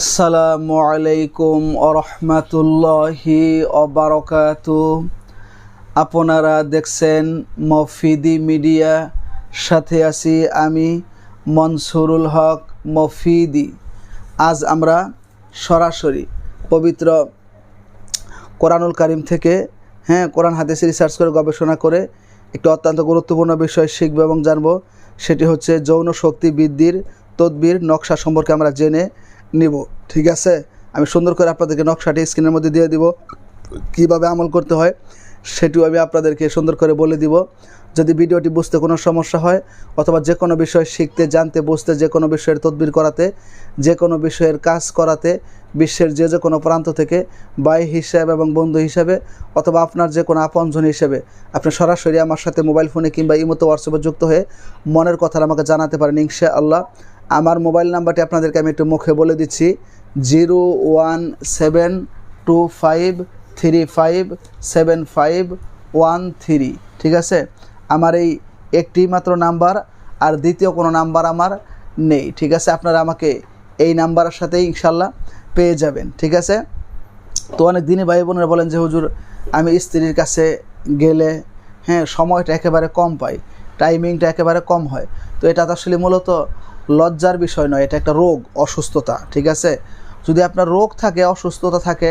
আসসালামু আলাইকুম আরহামাতুল্লাহি অবারকাত আপনারা দেখছেন মফিদি মিডিয়া, সাথে আছি আমি মনসুরুল হক মফিদি। আজ আমরা সরাসরি পবিত্র কোরআনুল কারিম থেকে হ্যাঁ কোরআন হাদিসে রিসার্চ করে, গবেষণা করে একটি অত্যন্ত গুরুত্বপূর্ণ বিষয় শিখব এবং জানব, সেটি হচ্ছে যৌন শক্তি বৃদ্ধির, তদবির, নকশা সম্পর্কে আমরা জেনে নিব, ঠিক আছে? আমি সুন্দর করে আপনাদেরকে নকশাটি স্ক্রিনের মধ্যে দিয়ে দিব। কীভাবে আমল করতে হয় সেটিও আমি আপনাদেরকে সুন্দর করে বলে দিব। যদি ভিডিওটি বুঝতে কোনো সমস্যা হয় অথবা যে কোনো বিষয় শিখতে, জানতে, বুঝতে যে কোনো বিষয়ের তদবির করাতে, যে কোনো বিষয়ের কাজ করাতে, বিশ্বের যে যে কোনো প্রান্ত থেকে ভাই হিসাবে এবং বন্ধু হিসাবে অথবা আপনার যে কোনো আপনজন হিসেবে আপনি সরাসরি আমার সাথে মোবাইল ফোনে কিংবা ইমতো হোয়াটসঅ্যাপে যুক্ত হয়ে মনের কথা আমাকে জানাতে পারেন ইনশা আল্লাহ আমার মোবাইল নাম্বারটি আপনাদেরকে আমি একটু মুখে বলে দিচ্ছি, zero one seven two five three five seven five one three, ঠিক আছে? আমার এই একটি মাত্র নাম্বার আর দ্বিতীয় কোনো নাম্বার আমার নেই, ঠিক আছে? আপনারা আমাকে এই নাম্বারের সাথে ইনশাল্লাহ পেয়ে যাবেন, ঠিক আছে? তো অনেক দিনই ভাই বোনেরা বলেন যে, হুজুর, আমি স্ত্রীর কাছে গেলে হ্যাঁ সময়টা একেবারে কম পাই। টাইমিংটা একেবারে কম হয়। তো এটা আসলে মূলত লজ্জার বিষয় নয়, এটা একটা রোগ, অসুস্থতা, ঠিক আছে? যদি আপনার রোগ থাকে, অসুস্থতা থাকে,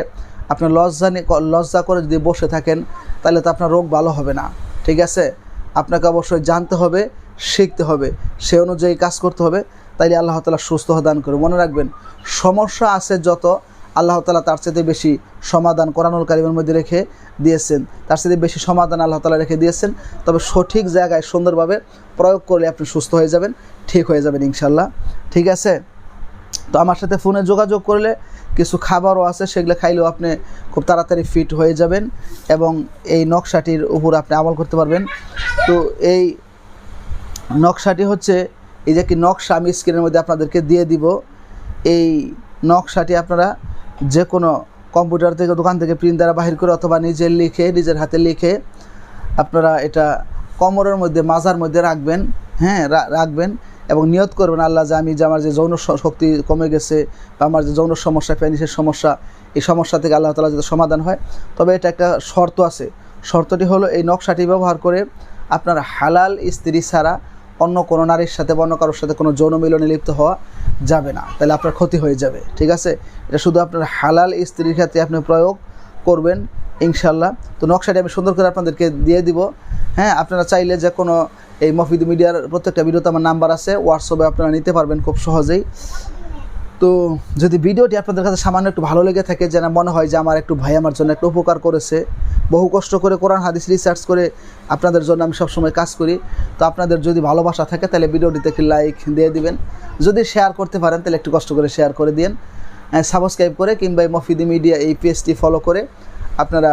আপনি লজ্জা লজ্জা করে যদি বসে থাকেন, তাহলে তো আপনার রোগ ভালো হবে না, ঠিক আছে? আপনাকে অবশ্যই জানতে হবে, শিখতে হবে, সে অনুযায়ী কাজ করতে হবে, তাইলে আল্লাহ তালা সুস্থ দান করে মনে রাখবেন, সমস্যা আছে যত আল্লাহ তালা তার চেয়ে বেশি সমাধান কোরআনুল কারিমের মধ্যে রেখে দিয়েছেন। তার চেয়ে বেশি সমাধান আল্লাহ তালা রেখে দিয়েছেন। তবে সঠিক জায়গায় সুন্দরভাবে প্রয়োগ করলে আপনি সুস্থ হয়ে যাবেন, ঠিক হয়ে যাবেন ইনশাল্লাহ ঠিক আছে? তো আমার সাথে ফোনে যোগাযোগ করলে কিছু খাবারও আছে, সেগুলো খাইলেও আপনি খুব তাড়াতাড়ি ফিট হয়ে যাবেন এবং এই নকশাটির উপর আপনি আমল করতে পারবেন। তো এই নকশাটি হচ্ছে, এই যে কি নকশা আমি স্ক্রিনের মধ্যে আপনাদেরকে দিয়ে দিব। এই নকশাটি আপনারা যে কোনো কম্পিউটার থেকে, দোকান থেকে প্রিন্ট দ্বারা বাহির করে অথবা নিজে লিখে, নিজের হাতে লিখে আপনারা এটা কমরের মধ্যে, মাজার মধ্যে রাখবেন হ্যাঁ রাখবেন এবং নিয়ত করবেন, আল্লাহ যে আমি যে আমার যে যৌন শক্তি কমে গেছে বা আমার যে যৌন সমস্যা প্যানিসের সমস্যা, এই সমস্যা থেকে আল্লাহ তালা যাতে সমাধান হয়। তবে এটা একটা শর্ত আছে। শর্তটি হলো এই নকশাটি ব্যবহার করে আপনার হালাল স্ত্রী ছাড়া অন্য কোনো নারীর সাথে বা অন্য কারোর সাথে কোনো যৌন মিলনে লিপ্ত হওয়া যাবে না। তাহলে আপনার ক্ষতি হয়ে যাবে, ঠিক আছে? এটা শুধু আপনার হালাল স্ত্রীর ক্ষেত্রে আপনি প্রয়োগ করবেন ইনশাল্লাহ তো নকশাটি আমি সুন্দর করে আপনাদেরকে দিয়ে দিব। হ্যাঁ আপনারা চাইলে যে কোনো এই মফিদ মিডিয়ার প্রত্যেকটা ভিডিওতে আমার নাম্বার আছে, হোয়াটসঅ্যাপে আপনারা নিতে পারবেন খুব সহজেই। তো যদি ভিডিওটি আপনাদের কাছে সামান্য একটু ভালো লেগে থাকে, যেন মনে হয় যে আমার একটু ভাই আমার জন্য একটু উপকার করেছে বহু কষ্ট করে কোরআন হাদিস রিসার্চ করে আপনাদের জন্য আমি সবসময় কাজ করি। তো আপনাদের যদি ভালোবাসা থাকে, তাহলে ভিডিওটিতে একটি লাইক দিয়ে দিবেন। যদি শেয়ার করতে পারেন, তাহলে একটু কষ্ট করে শেয়ার করে দিন সাবস্ক্রাইব করে কিংবা মফিদি মিডিয়া এই পেজটি ফলো করে আপনারা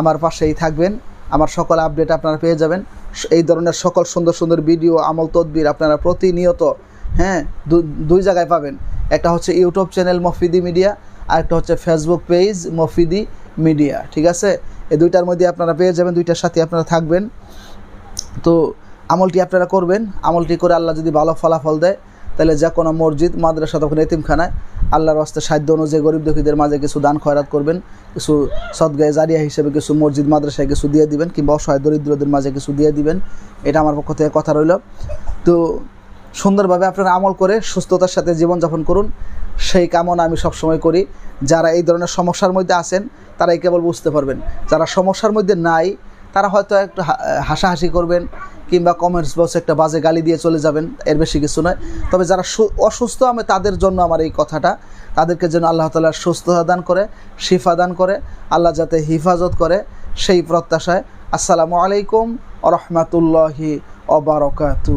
আমার পাশেই থাকবেন। আমার সকল আপডেট আপনারা পেয়ে যাবেন। এই ধরনের সকল সুন্দর সুন্দর ভিডিও আমল, তদবির আপনারা প্রতিনিয়ত হ্যাঁ দুই জায়গায় পাবেন। একটা হচ্ছে ইউটিউব চ্যানেল মফিদি মিডিয়া আর একটা হচ্ছে ফেসবুক পেজ মফিদি মিডিয়া ঠিক আছে? এই দুইটার মধ্যে আপনারা পেয়ে যাবেন, দুইটার সাথে আপনারা থাকবেন। তো আমলটি আপনারা করবেন। আমলটি করে আল্লাহ যদি ভালো ফলাফল দেয়, তাহলে যে কোনো মসজিদ, মাদ্রাসা তখন এতিমখানায় আল্লাহর হস্তে সাধ্য অনুযায়ী গরিব দুঃখীদের মাঝে কিছু দান খয়রাত করবেন, কিছু সদগায়ে জারিয়া হিসেবে কিছু মসজিদ, মাদ্রাসায় কিছু দিয়ে দিবেন, কিংবা অসহায় দরিদ্রদের মাঝে কিছু দিয়ে দিবেন। এটা আমার পক্ষ থেকে কথা রইল। তো সুন্দরভাবে আপনারা আমল করে সুস্থতার সাথে জীবনযাপন করুন। সেই কামনা আমি সবসময় করি। যারা এই ধরনের সমস্যার মধ্যে আছেন, তারাই কেবল বুঝতে পারবেন। যারা সমস্যার মধ্যে নাই, তারা হয়তো একটু হাসাহাসি করবেন কিংবা কমেন্টস বক্সে একটা বাজে গালি দিয়ে চলে যাবেন, এর বেশি কিছু নয়। তবে যারা অসুস্থ, আমি তাদের জন্য আমার এই কথাটা। তাদেরকে যেন আল্লাহ তালা সুস্থতা দান করে, শিফা দান করে, আল্লাহ যাতে হিফাজত করে সেই প্রত্যাশায়। আসসালামু আলাইকুম রহমতুল্লাহি অবরকাতু